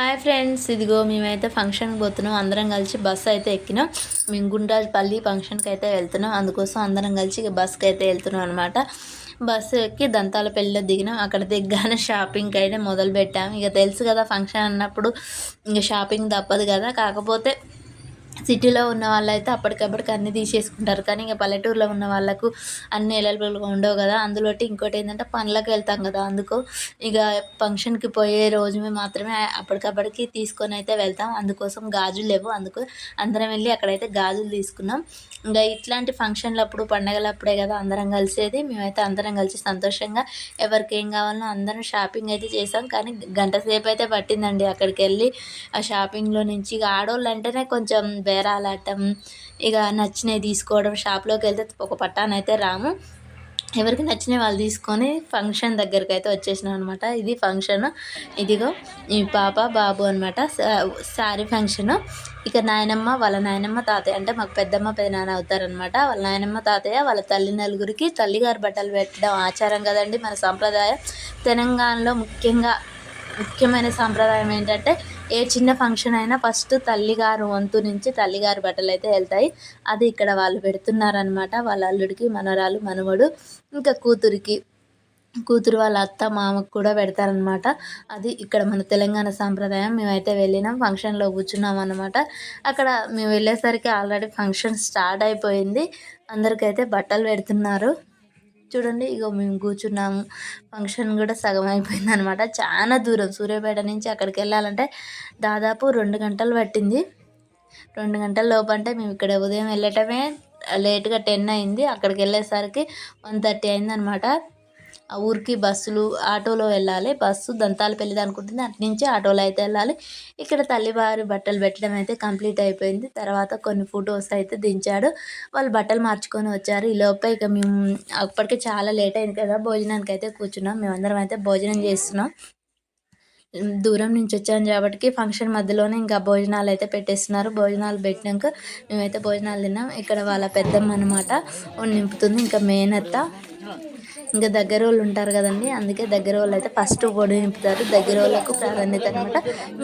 Hi friends ఇదిగో మేమైతే ఫంక్షన్కి పోతున్నాం. అందరం కలిసి బస్సు అయితే ఎక్కినాం. మేము గుండ్రాజపల్లి ఫంక్షన్కి అయితే వెళ్తున్నాం. అందుకోసం అందరం కలిసి బస్కి అయితే వెళ్తున్నాం అనమాట బస్సు ఎక్కి దంతాల పెళ్ళిలో దిగినాం. అక్కడ దిగ్గానే షాపింగ్కి అయితే మొదలు పెట్టాము ఇక తెలుసు కదా ఫంక్షన్ అన్నప్పుడు ఇంక షాపింగ్ తప్పదు కదా. కాకపోతే సిటీలో ఉన్న వాళ్ళైతే అప్పటికప్పటికి అన్నీ తీసేసుకుంటారు. కానీ ఇంకా పల్లెటూరులో ఉన్న వాళ్ళకు అన్నీ అవైలబుల్గా ఉండవు కదా. అందులో ఇంకోటి ఏంటంటే పనులకు వెళ్తాం కదా. అందుకు ఇక ఫంక్షన్కి పోయే రోజు మాత్రమే అప్పటికప్పటికి తీసుకొని అయితే వెళ్తాం. అందుకోసం గాజులు లేవు. అందుకు అందరం వెళ్ళి అక్కడైతే గాజులు తీసుకున్నాం. ఇంకా ఇట్లాంటి ఫంక్షన్లప్పుడు పండగలప్పుడే కదా అందరం కలిసేది. మేమైతే అందరం కలిసి సంతోషంగా ఎవరికి ఏం కావాలనో అందరం షాపింగ్ అయితే చేసాం. కానీ గంట సేపు అయితే పట్టిందండి అక్కడికి వెళ్ళి ఆ షాపింగ్లో నుంచి ఇక ఆడవాళ్ళు అంటేనే కొంచెం బేరాలాటం ఇక నచ్చినవి తీసుకోవడం షాప్లోకి వెళ్తే ఒక పట్టానైతే రాము. ఎవరికి నచ్చిన వాళ్ళు తీసుకొని ఫంక్షన్ దగ్గరికి అయితే వచ్చేసినాం అనమాట ఇది ఫంక్షన్ ఇదిగో ఈ పాప బాబు అనమాట శారీ ఫంక్షన్ ఇక నాయనమ్మ వాళ్ళ నాయనమ్మ తాతయ్య అంటే మాకు పెద్దమ్మ పెదనాన్న అవుతారనమాట వాళ్ళ నాయనమ్మ తాతయ్య వాళ్ళ తల్లి నలుగురికి తల్లిగారు బట్టలు పెట్టడం ఆచారం కదండి మన సంప్రదాయం. తెలంగాణలో ముఖ్యంగా ముఖ్యమైన సాంప్రదాయం ఏంటంటే ఏ చిన్న ఫంక్షన్ అయినా ఫస్ట్ తల్లిగారు వంతు నుంచి తల్లిగారు బట్టలు అయితే వెళ్తాయి. అది ఇక్కడ వాళ్ళు పెడుతున్నారనమాట వాళ్ళ అల్లుడికి మనవరాలు మనవడు ఇంకా కూతురికి. కూతురు వాళ్ళ అత్త మామకు కూడా పెడతారనమాట అది ఇక్కడ మన తెలంగాణ సాంప్రదాయం. మేమైతే వెళ్ళినాం ఫంక్షన్లో కూర్చున్నాం అనమాట అక్కడ మేము వెళ్ళేసరికి ఆల్రెడీ ఫంక్షన్ స్టార్ట్ అయిపోయింది. అందరికైతే బట్టలు పెడుతున్నారు. చూడండి ఇగో మేము కూర్చున్నాము. ఫంక్షన్ కూడా సగం అయిపోయింది అనమాట చాలా దూరం. సూర్యాపేట నుంచి అక్కడికి వెళ్ళాలంటే దాదాపు రెండు గంటలు పట్టింది. రెండు గంటల లోపు అంటే మేము ఇక్కడ ఉదయం వెళ్ళటమే లేట్గా టెన్ అయింది. అక్కడికి వెళ్ళేసరికి వన్ థర్టీ అయింది అనమాట ఊరికి బస్సులు ఆటోలో వెళ్ళాలి. బస్సు దంతాలపల్లి అనుకుంటుంది అటు నుంచి ఆటోలో అయితే వెళ్ళాలి. ఇక్కడ తల్లివారి బట్టలు పెట్టడం అయితే కంప్లీట్ అయిపోయింది. తర్వాత కొన్ని ఫొటోస్ అయితే దించాడు. వాళ్ళు బట్టలు మార్చుకొని వచ్చారు. ఈ లోపే ఇక మేము అప్పటికే చాలా లేట్ అయింది కదా. భోజనానికి అయితే కూర్చున్నాం. మేమందరం అయితే భోజనం చేస్తున్నాం. దూరం నుంచి వచ్చాను కాబట్టి ఫంక్షన్ మధ్యలోనే ఇంకా భోజనాలు అయితే పెట్టేస్తున్నారు. భోజనాలు పెట్టినాక మేమైతే భోజనాలు తిన్నాం. ఇక్కడ వాళ్ళ పెద్దమ్మ అనమాట నింపుతుంది. ఇంకా మేనత్త ఇంకా దగ్గర వాళ్ళు ఉంటారు కదండి అందుకే దగ్గర వాళ్ళు అయితే ఫస్ట్ పొడి నింపుతారు. దగ్గర వాళ్ళకు ప్రాధాన్యత అనమాట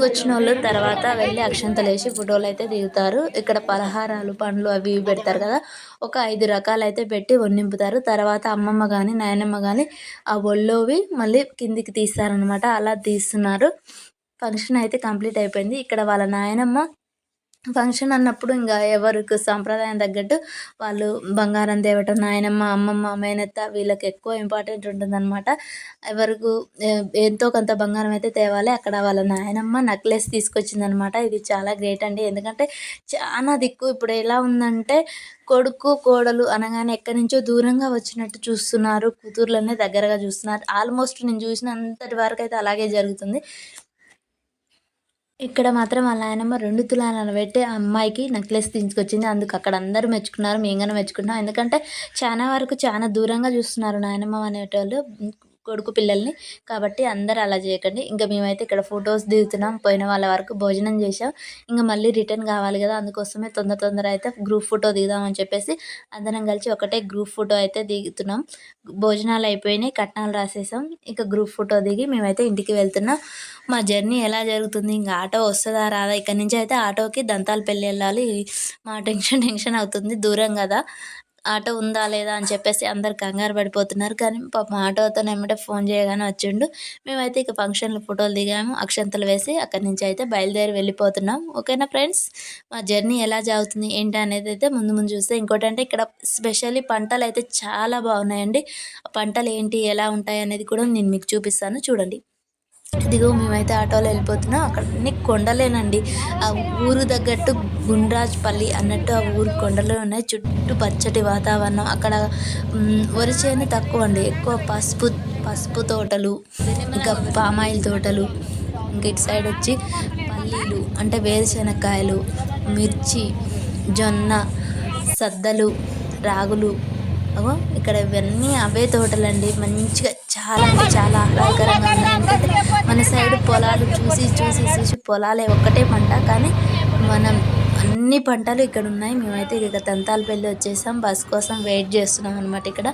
వచ్చిన వాళ్ళు తర్వాత వెళ్ళి అక్షంతలు వేసి ఫోటోలు అయితే దిగుతారు. ఇక్కడ పలహారాలు పండ్లు అవి ఇవి పెడతారు కదా ఒక ఐదు రకాలు అయితే పెట్టి నింపుతారు. తర్వాత అమ్మమ్మ కానీ నాయనమ్మ కానీ ఆ ఒళ్ళోవి మళ్ళీ కిందికి తీస్తారనమాట అలా తీస్తున్నారు. ఫంక్షన్ అయితే కంప్లీట్ అయిపోయింది. ఇక్కడ వాళ్ళ నాయనమ్మ ఫంక్షన్ అన్నప్పుడు ఇంకా ఎవరికి సాంప్రదాయం తగ్గట్టు వాళ్ళు బంగారం తేవటం నాయనమ్మ అమ్మమ్మ మేనత్త వీళ్ళకి ఎక్కువ ఇంపార్టెంట్ ఉంటుందన్నమాట. ఎవరికి ఎంతో కొంత బంగారం అయితే తేవాలి అక్కడ వాళ్ళ నాయనమ్మ నెక్లెస్ తీసుకొచ్చిందనమాట ఇది చాలా గ్రేట్ అండి. ఎందుకంటే చాలా దిక్కు ఇప్పుడు ఎలా ఉందంటే కొడుకు కోడలు అనగానే ఎక్కడి నుంచో దూరంగా వచ్చినట్టు చూస్తున్నారు. కూతుర్లనే దగ్గరగా చూస్తున్నారు. ఆల్మోస్ట్ నేను చూసినంతటి వరకు అయితే అలాగే జరుగుతుంది. ఇక్కడ మాత్రం వాళ్ళ నాయనమ్మ రెండు తులాలను పెట్టి ఆ అమ్మాయికి నెక్లెస్ తీసుకొచ్చింది. అందుకు అక్కడ అందరూ మెచ్చుకున్నారు. మేము కానీ మెచ్చుకున్నాం ఎందుకంటే చాలా వరకు చాలా దూరంగా చూస్తున్నారు నాయనమ్మ అనేటోళ్ళు. కొడుకు పిల్లల్ని. కాబట్టి అందరు అలా చేయకండి. ఇంకా మేమైతే ఇక్కడ ఫొటోస్ దిగుతున్నాం. పోయిన వాళ్ళ వరకు భోజనం చేసాం ఇంకా మళ్ళీ రిటర్న్ కావాలి కదా. అందుకోసమే తొందర తొందర అయితే గ్రూప్ ఫోటో దిగుదామని చెప్పేసి అందరం కలిసి ఒకటే గ్రూప్ ఫోటో అయితే దిగుతున్నాం. భోజనాలు అయిపోయినాయి. కట్నాలు రాసేసాం. ఇంకా గ్రూప్ ఫోటో దిగి మేమైతే ఇంటికి వెళ్తున్నాం. మా జర్నీ ఎలా జరుగుతుంది? ఇంకా ఆటో వస్తుందా? రాదా? ఇక్కడ నుంచి అయితే ఆటోకి దంతాలు పెళ్ళి వెళ్ళాలి. మా టెన్షన్ టెన్షన్ అవుతుంది. దూరం కదా. ఆటో ఉందా లేదా అని చెప్పేసి అందరు కంగారు పడిపోతున్నారు. కానీ పాపం ఆటోతో ఏమంటే ఫోన్ చేయగానే వచ్చిండు. మేమైతే ఇక ఫంక్షన్లో ఫోటోలు దిగాము. అక్షంతలు వేసి అక్కడి నుంచి అయితే బయలుదేరి వెళ్ళిపోతున్నాం. ఓకేనా ఫ్రెండ్స్? మా జర్నీ ఎలా జరుగుతుంది ఏంటి అనేది అయితే ముందు ముందు చూస్తే ఇంకోటి అంటే ఇక్కడ స్పెషల్లీ పంటలు అయితే చాలా బాగున్నాయండి. పంటలు ఏంటి ఎలా ఉంటాయి అనేది కూడా నేను మీకు చూపిస్తాను. చూడండి. ఇదిగో మేమైతే ఆటోలో వెళ్ళిపోతున్నాం. అక్కడ అన్ని కొండలేనండి. ఆ ఊరు తగ్గట్టు గుండ్రాజ్పల్లి అన్నట్టు ఆ ఊరు కొండలే ఉన్నాయి. చుట్టూ పచ్చటి వాతావరణం. అక్కడ వరి చేను తక్కువ అండి ఎక్కువ పసుపు పసుపు తోటలు ఇంకా పామాయిల్ తోటలు ఇంకా ఇటు సైడ్ వచ్చి పల్లీలు అంటే వేరుశెనక్కాయలు మిర్చి జొన్న సద్దలు రాగులు. ఇక్కడ ఇవన్నీ అవే తోటలండి. మంచిగా చాలా అంటే చాలా ఆహ్లాదకరంగా మన సైడ్ పొలాలు చూసి చూసి చూసి పొలాలే ఒక్కటే పంట. కానీ మనం అన్ని పంటలు ఇక్కడ ఉన్నాయి. మేమైతే ఇక దంతాల పెళ్ళి వచ్చేసాం. బస్ కోసం వెయిట్ చేస్తున్నాం అనమాట ఇక్కడ.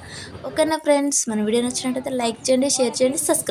ఓకేనా ఫ్రెండ్స్? మన వీడియో నచ్చినట్టయితే లైక్ చేయండి షేర్ చేయండి సబ్స్క్రైబ్